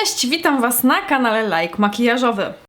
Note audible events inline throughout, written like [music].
Cześć, witam Was na kanale Like Makijażowy.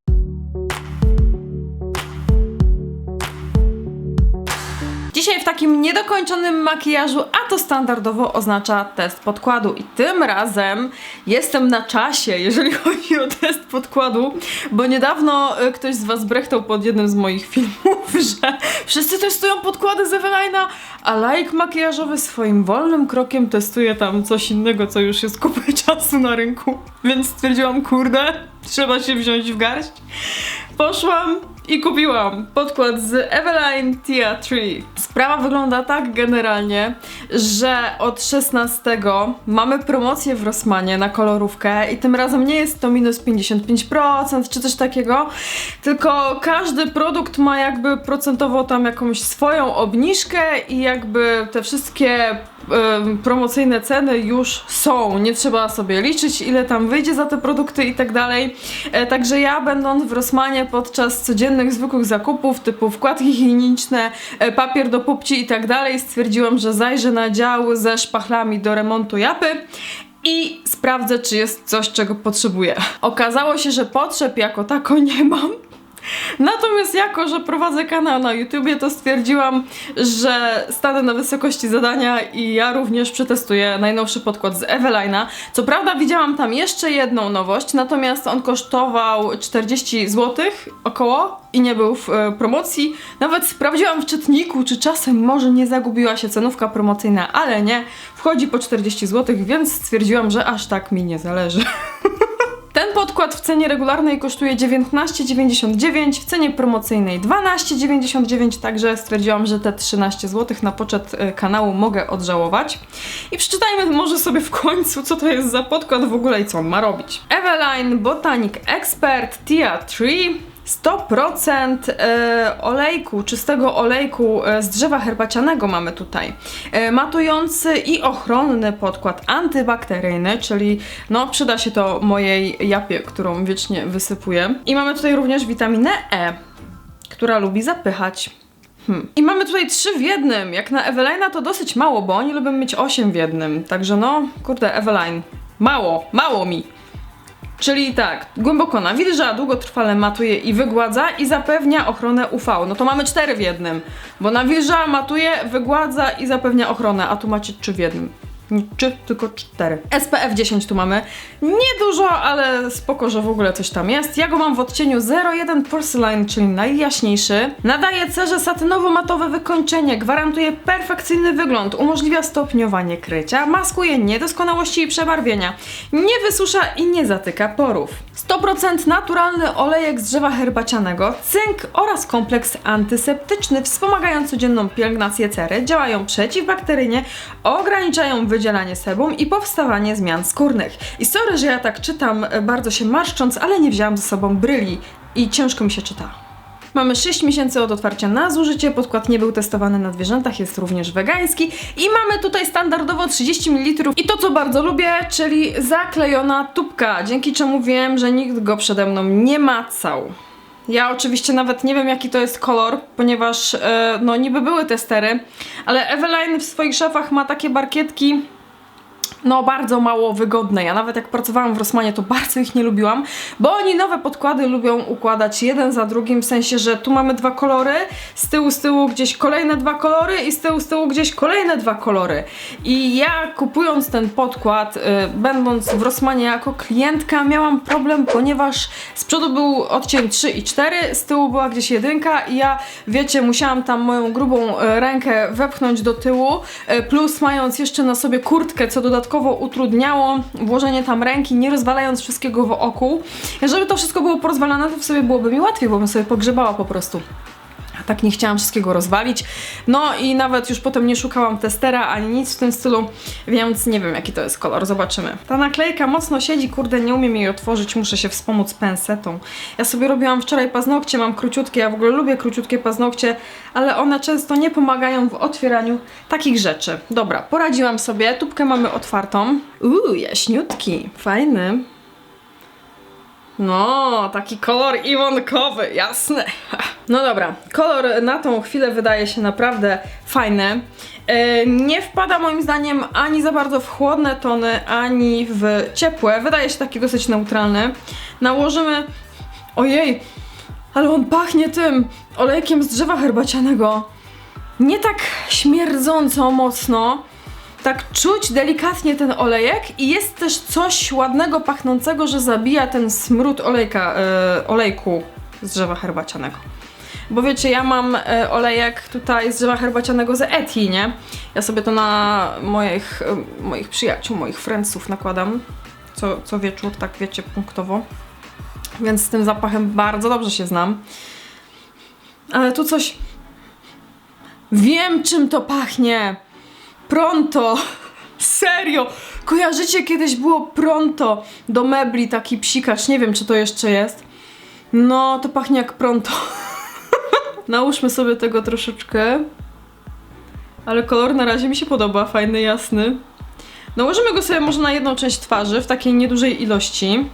Dzisiaj w takim niedokończonym makijażu, a to standardowo oznacza test podkładu. I tym razem jestem na czasie, jeżeli [laughs] chodzi o test podkładu, bo niedawno y, ktoś z Was brechtał pod jednym z moich filmów, [laughs] że wszyscy testują podkłady z Evelina, a like makijażowy swoim wolnym krokiem testuje tam coś innego, co już jest kupę [laughs] czasu na rynku. Więc stwierdziłam, kurde, trzeba się wziąć w garść. Poszłam i kupiłam podkład z Eveline Tia 3. Sprawa wygląda tak generalnie, że od 16 mamy promocję w Rossmanie na kolorówkę i tym razem nie jest to minus 55% czy coś takiego, tylko każdy produkt ma jakby procentowo tam jakąś swoją obniżkę i jakby te wszystkie promocyjne ceny już są. Nie trzeba sobie liczyć, ile tam wyjdzie za te produkty i tak dalej. E, Także ja, będąc w Rossmanie podczas codziennych, zwykłych zakupów, typu wkładki higieniczne, papier do pupci i tak dalej, stwierdziłam, że zajrzę na dział ze szpachlami do remontu japy i sprawdzę, czy jest coś, czego potrzebuję. Okazało się, że potrzeb jako tako [laughs] nie mam. Natomiast jako, że prowadzę kanał na YouTubie, to stwierdziłam, że stanę na wysokości zadania i ja również przetestuję najnowszy podkład z Evelina. Co prawda widziałam tam jeszcze jedną nowość, natomiast on kosztował 40 zł około i nie był w e, promocji. Nawet sprawdziłam w czytniku, czy czasem może nie zagubiła się cenówka promocyjna, ale nie. Wchodzi po 40 zł, więc stwierdziłam, że aż tak mi nie zależy. [laughs] Ten podkład w cenie regularnej kosztuje 19,99, w cenie promocyjnej 12,99, także stwierdziłam, że te 13 zł na poczet e, kanału mogę odżałować. I przeczytajmy może sobie w końcu, co to jest za podkład w ogóle i co on ma robić. Eveline Botanic Expert Tia 3 100% e, olejku, czystego olejku e, z drzewa herbacianego mamy tutaj. E, matujący i ochronny podkład antybakteryjny, czyli no przyda się to mojej japie, którą wiecznie wysypuję. I mamy tutaj również witaminę E, która lubi zapychać. Hmm. I mamy tutaj trzy w jednym. Jak na Evelina to dosyć mało, bo oni lubią mieć osiem w jednym. Także no, kurde, Eveline. Mało, mało mi. Czyli tak, głęboko nawilża, długotrwale matuje i wygładza i zapewnia ochronę UV. No to mamy cztery w jednym, bo nawilża, matuje, wygładza i zapewnia ochronę, a tu macie trzy w jednym. Nie Trzy, tylko cztery. SPF 10 tu mamy. Niedużo, ale spoko, że w ogóle coś tam jest. Ja go mam w odcieniu 01 Porcelain, czyli najjaśniejszy. Nadaje cerze satynowo-matowe wykończenie, gwarantuje perfekcyjny wygląd, umożliwia stopniowanie krycia, maskuje niedoskonałości i przebarwienia, nie wysusza i nie zatyka porów. 100% naturalny olejek z drzewa herbacianego, cynk oraz kompleks antyseptyczny wspomagają codzienną pielęgnację cery, działają przeciwbakteryjnie, ograniczają wydzielanie sebum i powstawanie zmian skórnych. I sorry, że ja tak czytam e, bardzo się marszcząc, ale nie wzięłam ze sobą bryli i ciężko mi się czyta. Mamy 6 miesięcy od otwarcia na zużycie, podkład nie był testowany na zwierzętach, jest również wegański i mamy tutaj standardowo 30 ml i to co bardzo lubię, czyli zaklejona tubka, dzięki czemu wiem, że nikt go przede mną nie macał. Ja oczywiście nawet nie wiem jaki to jest kolor, ponieważ e, no niby były testery, ale Eveline w swoich szafach ma takie barkietki no bardzo mało wygodne. Ja nawet jak pracowałam w Rossmanie, to bardzo ich nie lubiłam, bo oni nowe podkłady lubią układać jeden za drugim, w sensie, że tu mamy dwa kolory, z tyłu, z tyłu gdzieś kolejne dwa kolory i z tyłu, z tyłu gdzieś kolejne dwa kolory. I ja kupując ten podkład, y, będąc w Rossmanie jako klientka, miałam problem, ponieważ z przodu był odcień 3 i 4, z tyłu była gdzieś jedynka i ja, wiecie, musiałam tam moją grubą y, rękę wepchnąć do tyłu, y, plus mając jeszcze na sobie kurtkę, co dodatkowo utrudniało włożenie tam ręki, nie rozwalając wszystkiego wokół. Żeby to wszystko było porozwalane, to w sobie byłoby mi łatwiej, bo bym sobie pogrzebała po prostu. Tak nie chciałam wszystkiego rozwalić. No i nawet już potem nie szukałam testera ani nic w tym stylu, więc nie wiem jaki to jest kolor, zobaczymy. Ta naklejka mocno siedzi, kurde, nie umiem jej otworzyć, muszę się wspomóc pensetą. Ja sobie robiłam wczoraj paznokcie, mam króciutkie, ja w ogóle lubię króciutkie paznokcie, ale one często nie pomagają w otwieraniu takich rzeczy. Dobra, poradziłam sobie, tubkę mamy otwartą. Uuu, jaśniutki, fajny. No, taki kolor iwonkowy, jasne. No dobra, kolor na tą chwilę wydaje się naprawdę fajny. E, Nie wpada moim zdaniem ani za bardzo w chłodne tony, ani w ciepłe. Wydaje się taki dosyć neutralny. Nałożymy. Ojej, ale on pachnie tym olejkiem z drzewa herbacianego. Nie tak śmierdząco mocno. Tak czuć delikatnie ten olejek i jest też coś ładnego, pachnącego, że zabija ten smród olejka, e, olejku z drzewa herbacianego. Bo wiecie, ja mam e, olejek tutaj z drzewa herbacianego z Eti, nie? Ja sobie to na moich, e, moich przyjaciół, moich friendsów nakładam co, co wieczór, tak wiecie, punktowo. Więc z tym zapachem bardzo dobrze się znam. Ale tu coś... Wiem, czym to pachnie! Pronto! Serio! Kojarzycie, kiedyś było pronto do mebli, taki psikacz, nie wiem, czy to jeszcze jest. No, to pachnie jak pronto. [laughs] Nałóżmy sobie tego troszeczkę. Ale kolor na razie mi się podoba, fajny, jasny. Nałożymy go sobie może na jedną część twarzy, w takiej niedużej ilości.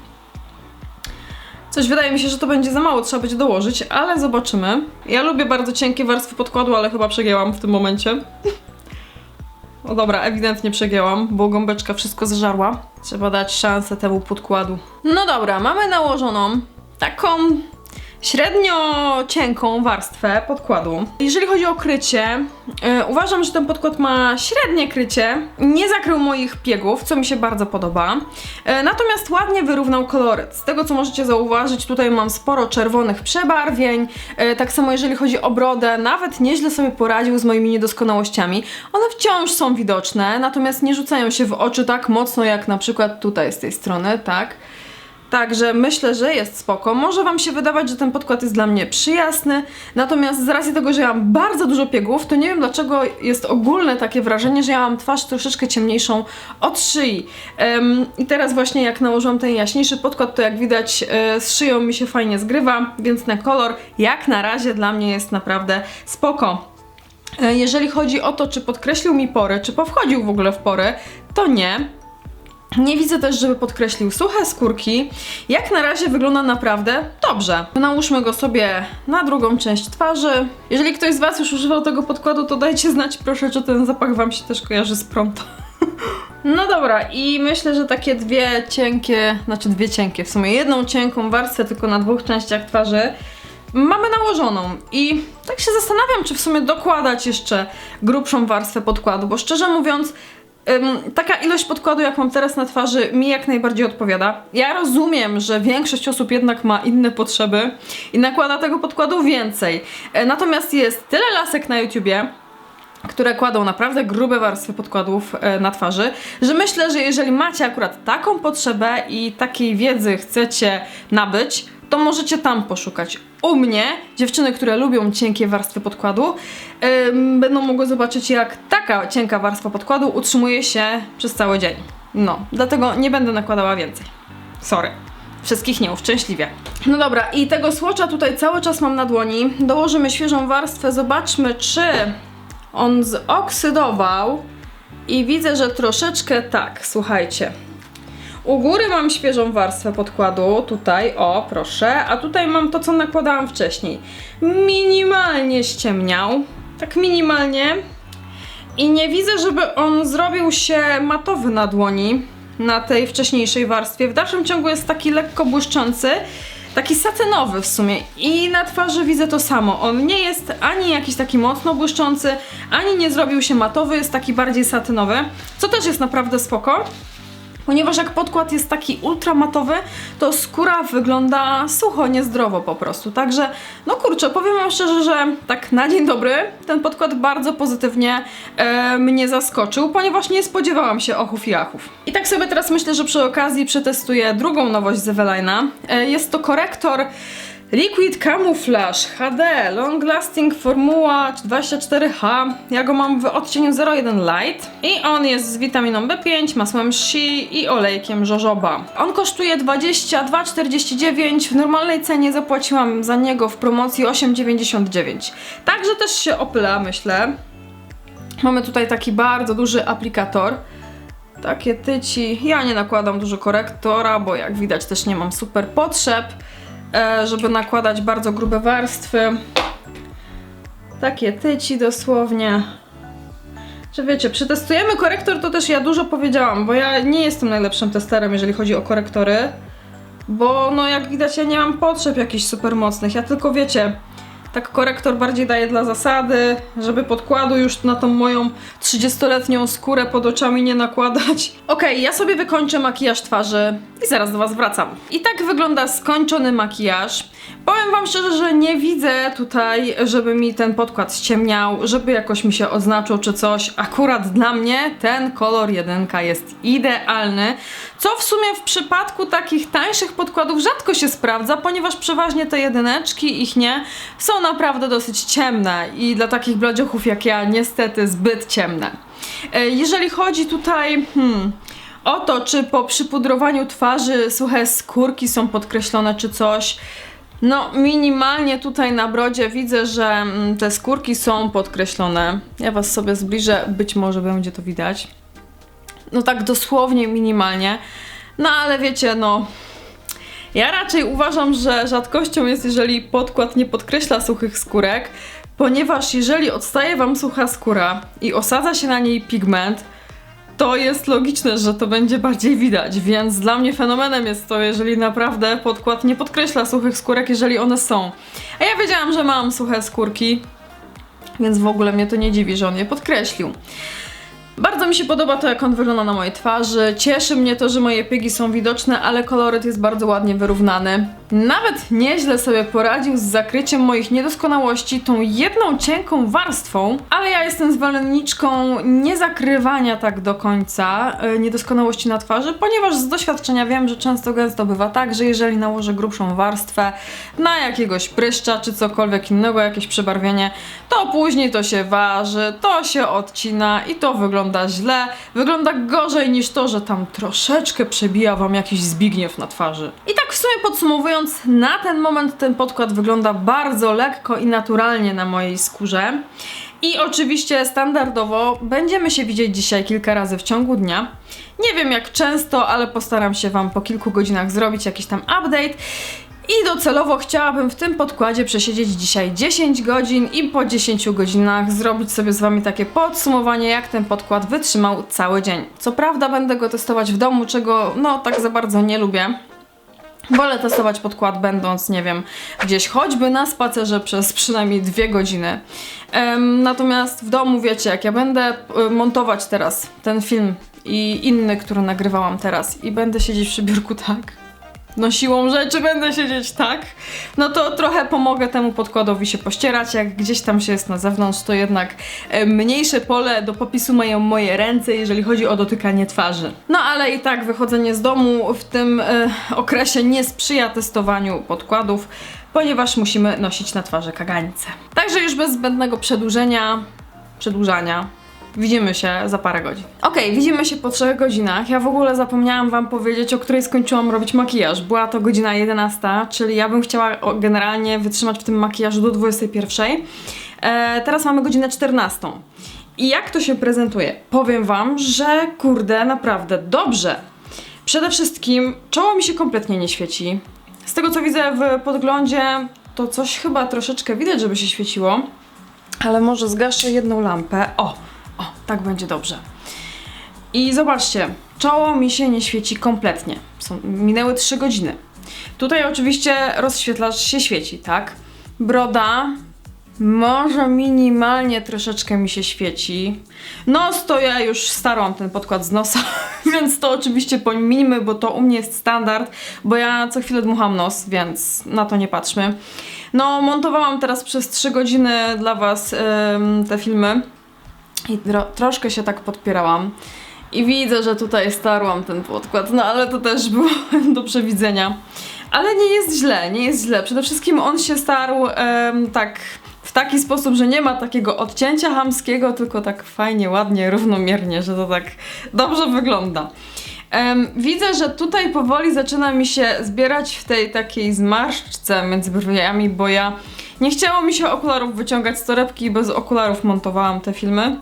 Coś wydaje mi się, że to będzie za mało, trzeba będzie dołożyć, ale zobaczymy. Ja lubię bardzo cienkie warstwy podkładu, ale chyba przegięłam w tym momencie. O dobra, ewidentnie przegięłam, bo gąbeczka wszystko zżarła. Trzeba dać szansę temu podkładu. No dobra, mamy nałożoną taką średnio cienką warstwę podkładu. Jeżeli chodzi o krycie, yy, uważam, że ten podkład ma średnie krycie. Nie zakrył moich piegów, co mi się bardzo podoba. Yy, natomiast ładnie wyrównał koloryt. Z tego co możecie zauważyć, tutaj mam sporo czerwonych przebarwień. Yy, tak samo jeżeli chodzi o brodę, nawet nieźle sobie poradził z moimi niedoskonałościami. One wciąż są widoczne, natomiast nie rzucają się w oczy tak mocno jak na przykład tutaj z tej strony, tak? Także myślę, że jest spoko. Może Wam się wydawać, że ten podkład jest dla mnie przyjazny, natomiast z racji tego, że ja mam bardzo dużo piegów, to nie wiem dlaczego jest ogólne takie wrażenie, że ja mam twarz troszeczkę ciemniejszą od szyi. Em, I teraz właśnie jak nałożyłam ten jaśniejszy podkład, to jak widać e, z szyją mi się fajnie zgrywa, więc ten kolor jak na razie dla mnie jest naprawdę spoko. E, Jeżeli chodzi o to, czy podkreślił mi pory, czy powchodził w ogóle w pory, to nie. Nie widzę też, żeby podkreślił suche skórki. Jak na razie wygląda naprawdę dobrze. Nałóżmy go sobie na drugą część twarzy. Jeżeli ktoś z Was już używał tego podkładu, to dajcie znać proszę, czy ten zapach Wam się też kojarzy z pronto. [laughs] No dobra, i myślę, że takie dwie cienkie, znaczy dwie cienkie, w sumie jedną cienką warstwę tylko na dwóch częściach twarzy mamy nałożoną i tak się zastanawiam, czy w sumie dokładać jeszcze grubszą warstwę podkładu, bo szczerze mówiąc, taka ilość podkładu, jak mam teraz na twarzy, mi jak najbardziej odpowiada. Ja rozumiem, że większość osób jednak ma inne potrzeby i nakłada tego podkładu więcej. E, natomiast jest tyle lasek na YouTubie, które kładą naprawdę grube warstwy podkładów e, na twarzy, że myślę, że jeżeli macie akurat taką potrzebę i takiej wiedzy chcecie nabyć, to możecie tam poszukać. U mnie dziewczyny, które lubią cienkie warstwy podkładu, ym, będą mogły zobaczyć, jak taka cienka warstwa podkładu utrzymuje się przez cały dzień. No, dlatego nie będę nakładała więcej. Sorry. Wszystkich nie uszczęśliwie. No dobra, i tego słocza tutaj cały czas mam na dłoni. Dołożymy świeżą warstwę, zobaczmy, czy on zoksydował. I widzę, że troszeczkę tak, słuchajcie. U góry mam świeżą warstwę podkładu, tutaj, o proszę, a tutaj mam to, co nakładałam wcześniej. Minimalnie ściemniał, tak minimalnie. I nie widzę, żeby on zrobił się matowy na dłoni, na tej wcześniejszej warstwie. W dalszym ciągu jest taki lekko błyszczący, taki satynowy w sumie. I na twarzy widzę to samo. On nie jest ani jakiś taki mocno błyszczący, ani nie zrobił się matowy, jest taki bardziej satynowy, co też jest naprawdę spoko. Ponieważ jak podkład jest taki ultramatowy, to skóra wygląda sucho, niezdrowo po prostu. Także, no kurczę, powiem wam szczerze, że tak na dzień dobry ten podkład bardzo pozytywnie e, mnie zaskoczył, ponieważ nie spodziewałam się ochów i achów. I tak sobie teraz myślę, że przy okazji przetestuję drugą nowość z Evelina. E, jest to korektor Liquid Camouflage HD Long Lasting Formuła 24H. Ja go mam w odcieniu 01 Light i on jest z witaminą B5, masłem Shea i olejkiem jojoba. On kosztuje 22,49. W normalnej cenie zapłaciłam za niego w promocji 8,99. Także też się opyla, myślę. Mamy tutaj taki bardzo duży aplikator. Takie tyci. Ja nie nakładam dużo korektora, bo jak widać też nie mam super potrzeb, żeby nakładać bardzo grube warstwy. takie tyci dosłownie. Że wiecie, przetestujemy korektor, to też ja dużo powiedziałam, bo ja nie jestem najlepszym testerem, jeżeli chodzi o korektory. Bo no jak widać ja nie mam potrzeb jakichś super mocnych, ja tylko wiecie, tak korektor bardziej daje dla zasady, żeby podkładu już na tą moją 30-letnią skórę pod oczami nie nakładać. Okej, ja sobie wykończę makijaż twarzy i zaraz do Was wracam. I tak wygląda skończony makijaż. Powiem Wam szczerze, że nie widzę tutaj, żeby mi ten podkład ściemniał, żeby jakoś mi się odznaczył czy coś. Akurat dla mnie ten kolor jedynka jest idealny, co w sumie w przypadku takich tańszych podkładów rzadko się sprawdza, ponieważ przeważnie te jedyneczki, ich nie, są naprawdę dosyć ciemne i dla takich blodziuchów jak ja niestety zbyt ciemne. E, Jeżeli chodzi tutaj, hmm, o to, czy po przypudrowaniu twarzy suche skórki są podkreślone, czy coś. No, minimalnie tutaj na brodzie widzę, że mm, te skórki są podkreślone. Ja was sobie zbliżę, być może będzie to widać. No tak dosłownie minimalnie. No ale wiecie, no. Ja raczej uważam, że rzadkością jest, jeżeli podkład nie podkreśla suchych skórek, ponieważ jeżeli odstaje wam sucha skóra i osadza się na niej pigment, to jest logiczne, że to będzie bardziej widać, więc dla mnie fenomenem jest to, jeżeli naprawdę podkład nie podkreśla suchych skórek, jeżeli one są. A ja wiedziałam, że mam suche skórki, więc w ogóle mnie to nie dziwi, że on je podkreślił. Mi się podoba to, jak on wygląda na mojej twarzy. Cieszy mnie to, że moje piegi są widoczne, ale koloryt jest bardzo ładnie wyrównany. Nawet nieźle sobie poradził z zakryciem moich niedoskonałości tą jedną cienką warstwą, ale ja jestem zwolenniczką nie zakrywania tak do końca e, niedoskonałości na twarzy, ponieważ z doświadczenia wiem, że często gęsto bywa tak, że jeżeli nałożę grubszą warstwę na jakiegoś pryszcza czy cokolwiek innego, jakieś przebarwienie, to później to się waży, to się odcina i to wygląda źle. Wygląda gorzej niż to, że tam troszeczkę przebija wam jakiś Zbigniew na twarzy. I tak w sumie podsumowując, na ten moment ten podkład wygląda bardzo lekko i naturalnie na mojej skórze. I oczywiście standardowo będziemy się widzieć dzisiaj kilka razy w ciągu dnia. Nie wiem jak często, ale postaram się Wam po kilku godzinach zrobić jakiś tam update. I docelowo chciałabym w tym podkładzie przesiedzieć dzisiaj 10 godzin i po 10 godzinach zrobić sobie z Wami takie podsumowanie, jak ten podkład wytrzymał cały dzień. Co prawda będę go testować w domu, czego no tak za bardzo nie lubię. Wolę testować podkład będąc, nie wiem, gdzieś choćby na spacerze przez przynajmniej dwie godziny. Natomiast w domu, wiecie, jak ja będę y, montować teraz ten film i inny, który nagrywałam teraz i będę siedzieć przy biurku [laughs] tak, no siłą rzeczy będę siedzieć tak, no to trochę pomogę temu podkładowi się pościerać. Jak gdzieś tam się jest na zewnątrz, to jednak e, mniejsze pole do popisu mają moje ręce, jeżeli chodzi o dotykanie twarzy. No ale i tak wychodzenie z domu w tym e, okresie nie sprzyja testowaniu podkładów, ponieważ musimy nosić na twarzy kagańce. Także już bez zbędnego przedłużenia, przedłużania, Widzimy się za parę godzin. Okej, widzimy się po trzech godzinach. Ja w ogóle zapomniałam Wam powiedzieć, o której skończyłam robić makijaż. Była to godzina 11, czyli ja bym chciała generalnie wytrzymać w tym makijażu do 21. E, teraz mamy godzinę 14. I jak to się prezentuje? Powiem Wam, że kurde, naprawdę dobrze. Przede wszystkim czoło mi się kompletnie nie świeci. Z tego co widzę w podglądzie, to coś chyba troszeczkę widać, żeby się świeciło. Ale może zgaszę jedną lampę. O, tak będzie dobrze. I zobaczcie, czoło mi się nie świeci kompletnie. Są, minęły 3 godziny. Tutaj oczywiście rozświetlacz się świeci, tak? Broda może minimalnie troszeczkę mi się świeci. Nos to ja już starłam ten podkład z nosa, [laughs] więc to oczywiście pominimy, bo to u mnie jest standard, bo ja co chwilę dmucham nos, więc na to nie patrzmy. No, montowałam teraz przez 3 godziny dla Was ym, te filmy i tro, troszkę się tak podpierałam. I widzę, że tutaj starłam ten podkład, no ale to też było [laughs] do przewidzenia. Ale nie jest źle, nie jest źle. Przede wszystkim on się starł em, tak w taki sposób, że nie ma takiego odcięcia hamskiego, tylko tak fajnie, ładnie, równomiernie, że to tak dobrze wygląda. Em, widzę, że tutaj powoli zaczyna mi się zbierać w tej takiej zmarszczce między brwiami, bo ja nie chciało mi się okularów wyciągać z torebki i bez okularów montowałam te filmy.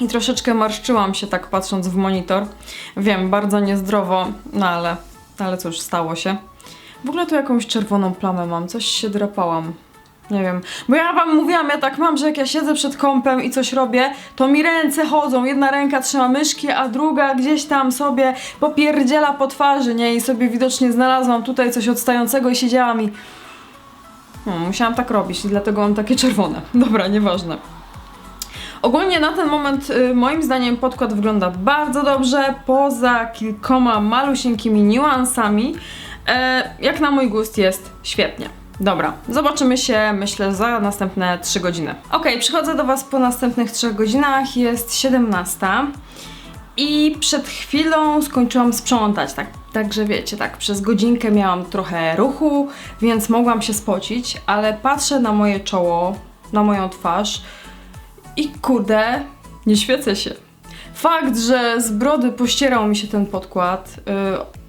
I troszeczkę marszczyłam się tak patrząc w monitor. Wiem, bardzo niezdrowo, no ale, ale cóż, stało się. W ogóle tu jakąś czerwoną plamę mam, coś się drapałam. Nie wiem, bo ja wam mówiłam, ja tak mam, że jak ja siedzę przed kąpem i coś robię, to mi ręce chodzą, jedna ręka trzyma myszki, a druga gdzieś tam sobie popierdziela po twarzy, nie? I sobie widocznie znalazłam tutaj coś odstającego i siedziałam i... No, musiałam tak robić dlatego mam takie czerwone. [laughs] Dobra, nieważne. Ogólnie na ten moment y, moim zdaniem podkład wygląda bardzo dobrze, poza kilkoma malusieńkimi niuansami. E, jak na mój gust jest świetnie. Dobra, zobaczymy się myślę za następne 3 godziny. Ok, przychodzę do Was po następnych 3 godzinach, jest 17 i przed chwilą skończyłam sprzątać, tak, także wiecie, tak przez godzinkę miałam trochę ruchu, więc mogłam się spocić, ale patrzę na moje czoło, na moją twarz i kurde, nie świecę się. Fakt, że z brody pościerał mi się ten podkład.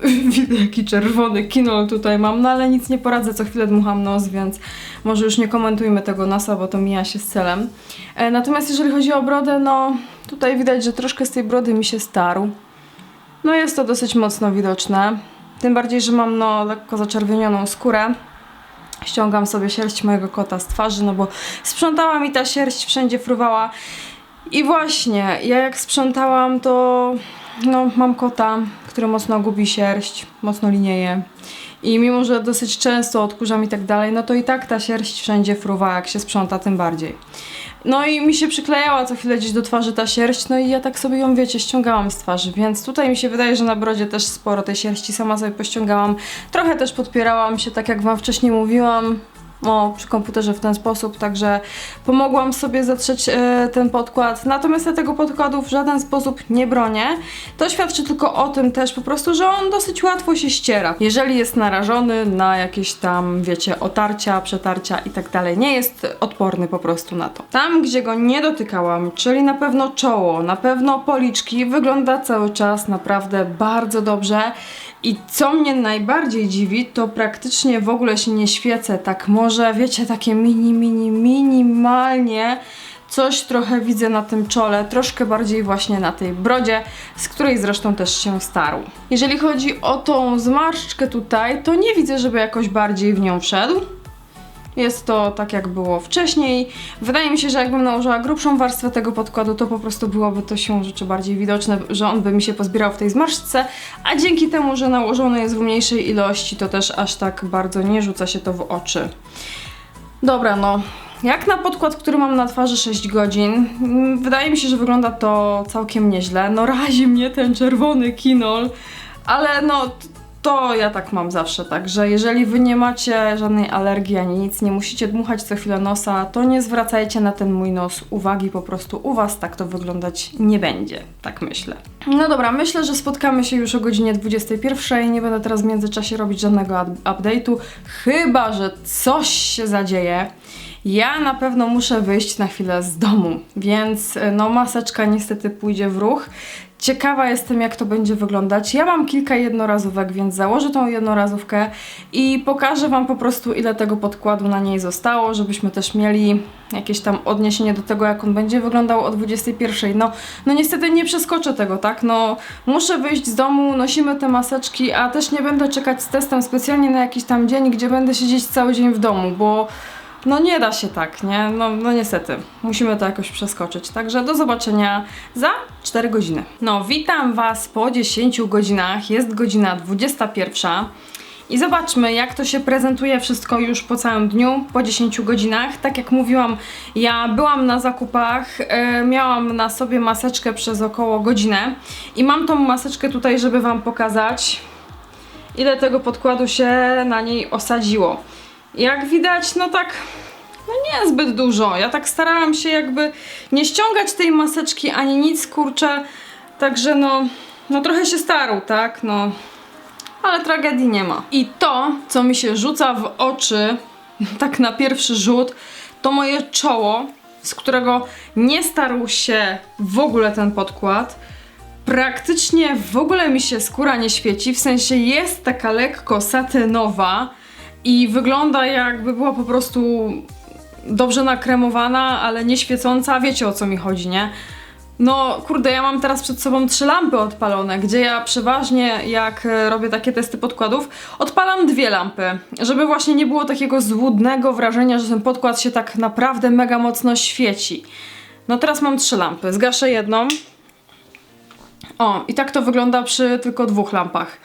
Yy, [laughs] widzę jaki czerwony kinol tutaj mam, no ale nic nie poradzę, co chwilę dmucham nos, więc może już nie komentujmy tego nosa, bo to mija się z celem. E, natomiast jeżeli chodzi o brodę, no tutaj widać, że troszkę z tej brody mi się starł. No jest to dosyć mocno widoczne. Tym bardziej, że mam no lekko zaczerwienioną skórę. Ściągam sobie sierść mojego kota z twarzy, no bo sprzątała mi ta sierść, wszędzie fruwała. I właśnie, ja jak sprzątałam, to no, mam kota, który mocno gubi sierść, mocno linieje. I mimo, że dosyć często odkurzam i tak dalej, no to i tak ta sierść wszędzie fruwa, jak się sprząta, tym bardziej. No i mi się przyklejała co chwilę gdzieś do twarzy ta sierść, no i ja tak sobie ją, wiecie, ściągałam z twarzy, więc tutaj mi się wydaje, że na brodzie też sporo tej sierści sama sobie pościągałam. Trochę też podpierałam się, tak jak wam wcześniej mówiłam, o, przy komputerze w ten sposób, także pomogłam sobie zatrzeć e, ten podkład. Natomiast ja tego podkładu w żaden sposób nie bronię. To świadczy tylko o tym też po prostu, że on dosyć łatwo się ściera. Jeżeli jest narażony na jakieś tam, wiecie, otarcia, przetarcia i tak dalej, nie jest odporny po prostu na to. Tam, gdzie go nie dotykałam, czyli na pewno czoło, na pewno policzki, wygląda cały czas naprawdę bardzo dobrze. I co mnie najbardziej dziwi, to praktycznie w ogóle się nie świecę. Tak może, wiecie, takie mini, mini, minimalnie coś trochę widzę na tym czole, troszkę bardziej właśnie na tej brodzie, z której zresztą też się starł. Jeżeli chodzi o tą zmarszczkę tutaj, to nie widzę, żeby jakoś bardziej w nią wszedł. Jest to tak jak było wcześniej. Wydaje mi się, że jakbym nałożyła grubszą warstwę tego podkładu, to po prostu byłoby to się rzeczy bardziej widoczne, że on by mi się pozbierał w tej zmarszczce, a dzięki temu, że nałożony jest w mniejszej ilości, to też aż tak bardzo nie rzuca się to w oczy. Dobra, no. Jak na podkład, który mam na twarzy 6 godzin, mm, wydaje mi się, że wygląda to całkiem nieźle. No razi mnie ten czerwony kinol, ale no to ja tak mam zawsze, tak, że jeżeli wy nie macie żadnej alergii ani nic, nie musicie dmuchać co chwilę nosa, to nie zwracajcie na ten mój nos uwagi, po prostu u was tak to wyglądać nie będzie, tak myślę. No dobra, myślę, że spotkamy się już o godzinie 21, nie będę teraz w międzyczasie robić żadnego up- update'u, chyba, że coś się zadzieje. Ja na pewno muszę wyjść na chwilę z domu, więc e, no maseczka niestety pójdzie w ruch. Ciekawa jestem, jak to będzie wyglądać. Ja mam kilka jednorazówek, więc założę tą jednorazówkę i pokażę Wam po prostu, ile tego podkładu na niej zostało, żebyśmy też mieli jakieś tam odniesienie do tego, jak on będzie wyglądał o 21. No, no niestety nie przeskoczę tego, tak? No, muszę wyjść z domu, nosimy te maseczki, a też nie będę czekać z testem specjalnie na jakiś tam dzień, gdzie będę siedzieć cały dzień w domu, bo no nie da się tak, nie? No, no niestety, musimy to jakoś przeskoczyć. Także do zobaczenia za 4 godziny. No, witam Was po 10 godzinach, jest godzina 21. I zobaczmy, jak to się prezentuje wszystko już po całym dniu, po 10 godzinach. Tak jak mówiłam, ja byłam na zakupach, e, miałam na sobie maseczkę przez około godzinę i mam tą maseczkę tutaj, żeby Wam pokazać, ile tego podkładu się na niej osadziło. Jak widać, no tak, no nie zbyt dużo. Ja tak starałam się jakby nie ściągać tej maseczki ani nic, kurczę. Także no, no trochę się starł, tak? No, ale tragedii nie ma. I to, co mi się rzuca w oczy, [laughs] tak na pierwszy rzut, to moje czoło, z którego nie starł się w ogóle ten podkład. Praktycznie w ogóle mi się skóra nie świeci, w sensie jest taka lekko satynowa i wygląda jakby była po prostu dobrze nakremowana, ale nie świecąca. Wiecie o co mi chodzi, nie? No, kurde, ja mam teraz przed sobą trzy lampy odpalone, gdzie ja przeważnie, jak e, robię takie testy podkładów, odpalam dwie lampy, żeby właśnie nie było takiego złudnego wrażenia, że ten podkład się tak naprawdę mega mocno świeci. No teraz mam trzy lampy, zgaszę jedną. O, i tak to wygląda przy tylko dwóch lampach.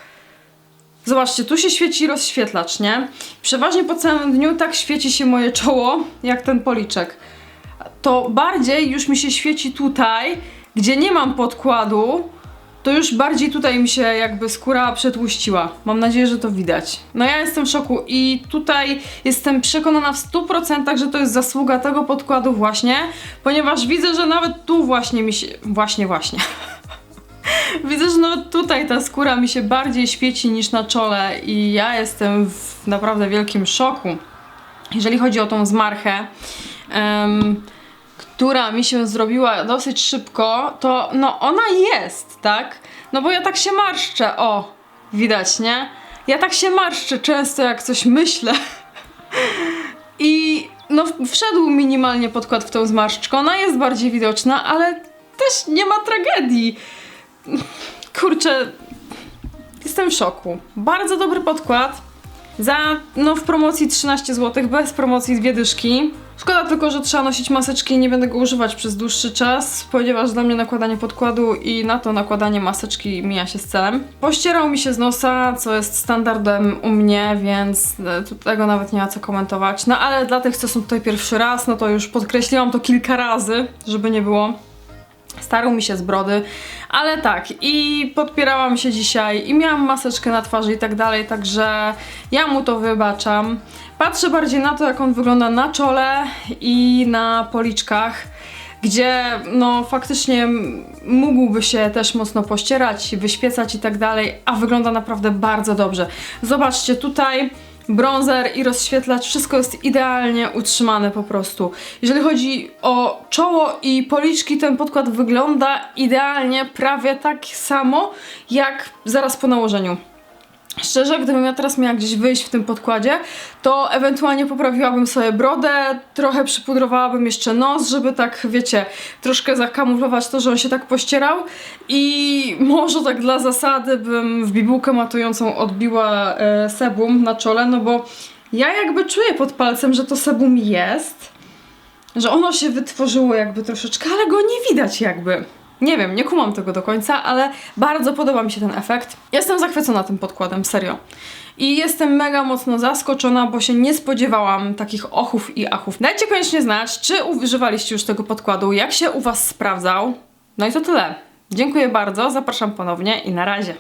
Zobaczcie, tu się świeci rozświetlacz, nie? Przeważnie po całym dniu tak świeci się moje czoło, jak ten policzek. To bardziej już mi się świeci tutaj, gdzie nie mam podkładu, to już bardziej tutaj mi się jakby skóra przetłuściła. Mam nadzieję, że to widać. No ja jestem w szoku i tutaj jestem przekonana w 100%, że to jest zasługa tego podkładu właśnie, ponieważ widzę, że nawet tu właśnie mi się... Właśnie, właśnie. [laughs] Widzę, że nawet tutaj ta skóra mi się bardziej świeci niż na czole i ja jestem w naprawdę wielkim szoku. Jeżeli chodzi o tą zmarchę, em, która mi się zrobiła dosyć szybko, to no ona jest, tak? No bo ja tak się marszczę, o, widać, nie? Ja tak się marszczę często, jak coś myślę. [laughs] I no wszedł minimalnie podkład w tą zmarszczkę, ona jest bardziej widoczna, ale też nie ma tragedii. Kurczę, jestem w szoku. Bardzo dobry podkład. Za, no w promocji 13 zł, bez promocji dwie dyszki. Szkoda tylko, że trzeba nosić maseczki i nie będę go używać przez dłuższy czas, ponieważ dla mnie nakładanie podkładu i na to nakładanie maseczki mija się z celem. Pościerał mi się z nosa, co jest standardem u mnie, więc e, tego nawet nie ma co komentować. No ale dla tych, co są tutaj pierwszy raz, no to już podkreśliłam to kilka razy, żeby nie było. Starł mi się z brody, ale tak, i podpierałam się dzisiaj, i miałam maseczkę na twarzy i tak dalej, także ja mu to wybaczam. Patrzę bardziej na to, jak on wygląda na czole i na policzkach, gdzie no faktycznie mógłby się też mocno pościerać, wyświecać i tak dalej, a wygląda naprawdę bardzo dobrze. Zobaczcie, tutaj bronzer i rozświetlacz, wszystko jest idealnie utrzymane po prostu. Jeżeli chodzi o czoło i policzki, ten podkład wygląda idealnie, prawie tak samo jak zaraz po nałożeniu. Szczerze, gdybym ja teraz miała gdzieś wyjść w tym podkładzie, to ewentualnie poprawiłabym sobie brodę, trochę przypudrowałabym jeszcze nos, żeby tak, wiecie, troszkę zakamuflować to, że on się tak pościerał i może tak dla zasady bym w bibułkę matującą odbiła e, sebum na czole, no bo ja jakby czuję pod palcem, że to sebum jest, że ono się wytworzyło jakby troszeczkę, ale go nie widać jakby. Nie wiem, nie kumam tego do końca, ale bardzo podoba mi się ten efekt. Jestem zachwycona tym podkładem, serio. I jestem mega mocno zaskoczona, bo się nie spodziewałam takich ochów i achów. Dajcie koniecznie znać, czy używaliście już tego podkładu, jak się u Was sprawdzał. No i to tyle. Dziękuję bardzo, zapraszam ponownie i na razie.